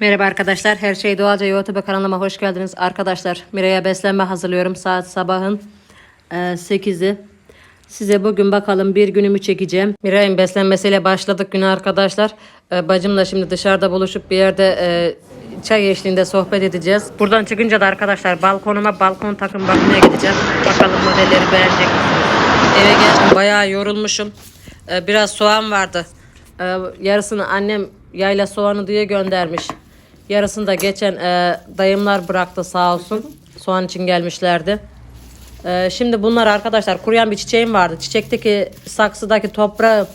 Merhaba arkadaşlar. Her şey doğalca YouTube kanalıma hoş geldiniz. Arkadaşlar Miray'a beslenme hazırlıyorum. Saat sabahın e, 8'i. Size bugün bakalım bir günümü çekeceğim. Miray'ın beslenmesiyle başladık günü arkadaşlar. E, bacımla şimdi dışarıda buluşup bir yerde e, çay eşliğinde sohbet edeceğiz. Buradan çıkınca da arkadaşlar balkonuma balkon takım bakmaya gideceğim. Bakalım modelleri beğenecek misiniz? Eve geldim bayağı yorulmuşum. E, biraz soğan vardı. E, yarısını annem yayla soğanı diye göndermiş. Yarısını da geçen e, dayımlar bıraktı sağ olsun. Soğan için gelmişlerdi. E, şimdi bunlar arkadaşlar kuruyan bir çiçeğim vardı. Çiçekteki saksıdaki toprağı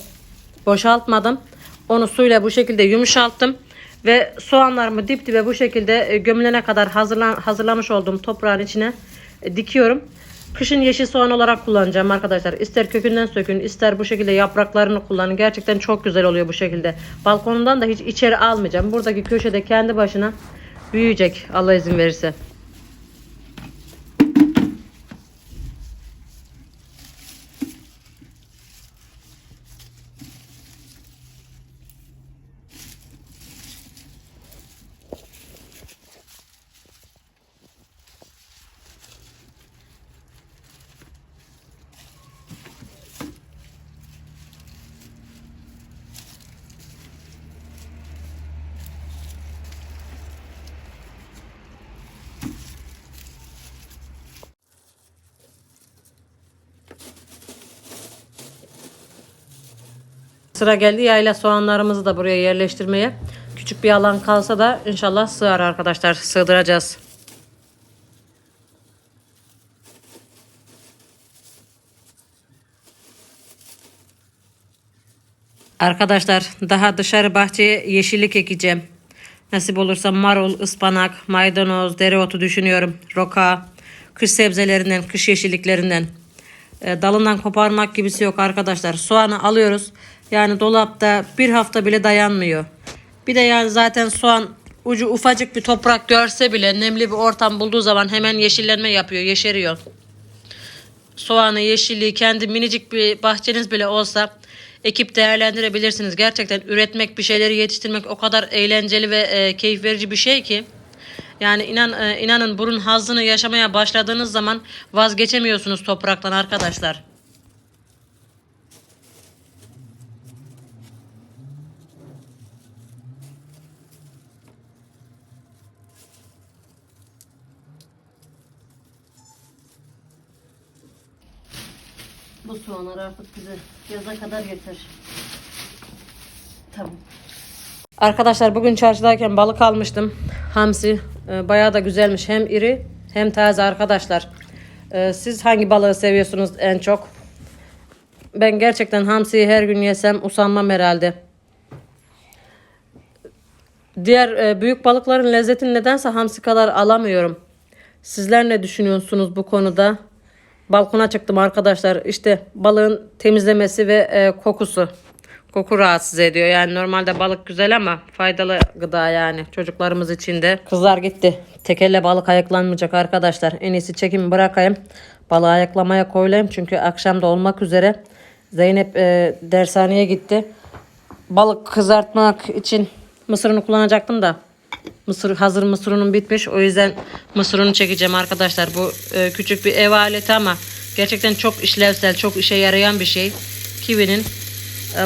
boşaltmadım. Onu suyla bu şekilde yumuşalttım. Ve soğanlarımı dip dibe bu şekilde e, gömülene kadar hazırlan, hazırlamış olduğum toprağın içine e, dikiyorum. Kışın yeşil soğan olarak kullanacağım arkadaşlar. İster kökünden sökün, ister bu şekilde yapraklarını kullanın. Gerçekten çok güzel oluyor bu şekilde. Balkonundan da hiç içeri almayacağım. Buradaki köşede kendi başına büyüyecek Allah izin verirse. Sıra geldi yayla soğanlarımızı da buraya yerleştirmeye. Küçük bir alan kalsa da inşallah sığar arkadaşlar. Sığdıracağız. Arkadaşlar daha dışarı bahçeye yeşillik ekeceğim. Nasip olursa marul, ıspanak, maydanoz, dereotu düşünüyorum. Roka, kış sebzelerinden, kış yeşilliklerinden. E, dalından koparmak gibisi yok arkadaşlar. Soğanı alıyoruz. Yani dolapta bir hafta bile dayanmıyor. Bir de yani zaten soğan ucu ufacık bir toprak görse bile nemli bir ortam bulduğu zaman hemen yeşillenme yapıyor, yeşeriyor. Soğanı, yeşilliği kendi minicik bir bahçeniz bile olsa ekip değerlendirebilirsiniz. Gerçekten üretmek, bir şeyleri yetiştirmek o kadar eğlenceli ve e, keyif verici bir şey ki. Yani inan e, inanın burun hazzını yaşamaya başladığınız zaman vazgeçemiyorsunuz topraktan arkadaşlar. Bu soğanlar artık bize yaza kadar yeter. Tamam. Arkadaşlar bugün çarşıdayken balık almıştım. Hamsi. Ee, bayağı da güzelmiş. Hem iri hem taze arkadaşlar. Ee, siz hangi balığı seviyorsunuz en çok? Ben gerçekten hamsiyi her gün yesem usanmam herhalde. Diğer e, büyük balıkların lezzetini nedense hamsi kadar alamıyorum. Sizler ne düşünüyorsunuz bu konuda? Balkona çıktım arkadaşlar. İşte balığın temizlemesi ve e, kokusu. Koku rahatsız ediyor. Yani normalde balık güzel ama faydalı gıda yani çocuklarımız için de. Kızlar gitti. Tekelle balık ayaklanmayacak arkadaşlar. En iyisi çekimi bırakayım. Balığı ayaklamaya koyulayım. Çünkü akşam da olmak üzere. Zeynep e, dershaneye gitti. Balık kızartmak için mısırını kullanacaktım da Mısır hazır mısır unum bitmiş. O yüzden mısır unu çekeceğim arkadaşlar. Bu e, küçük bir ev aleti ama gerçekten çok işlevsel, çok işe yarayan bir şey. Kiwi'nin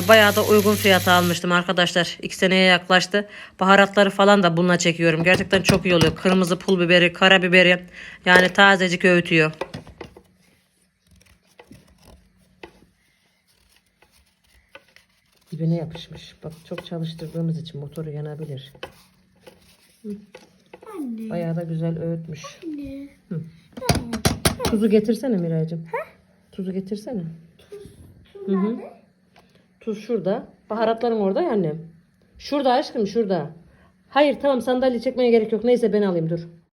bayağı da uygun fiyata almıştım arkadaşlar. İki seneye yaklaştı. Baharatları falan da bununla çekiyorum. Gerçekten çok iyi oluyor. Kırmızı pul biberi, karabiberi yani tazecik öğütüyor. Dibine yapışmış. Bak çok çalıştırdığımız için motoru yanabilir. Anne. Bayağı da güzel öğütmüş. Anne. Tuzu getirsene Miraycığım. Tuzu getirsene. Tuz Hı hı. nerede? Tuz şurada. Baharatların orada ya annem. Şurada aşkım şurada. Hayır tamam sandalye çekmeye gerek yok. Neyse ben alayım dur.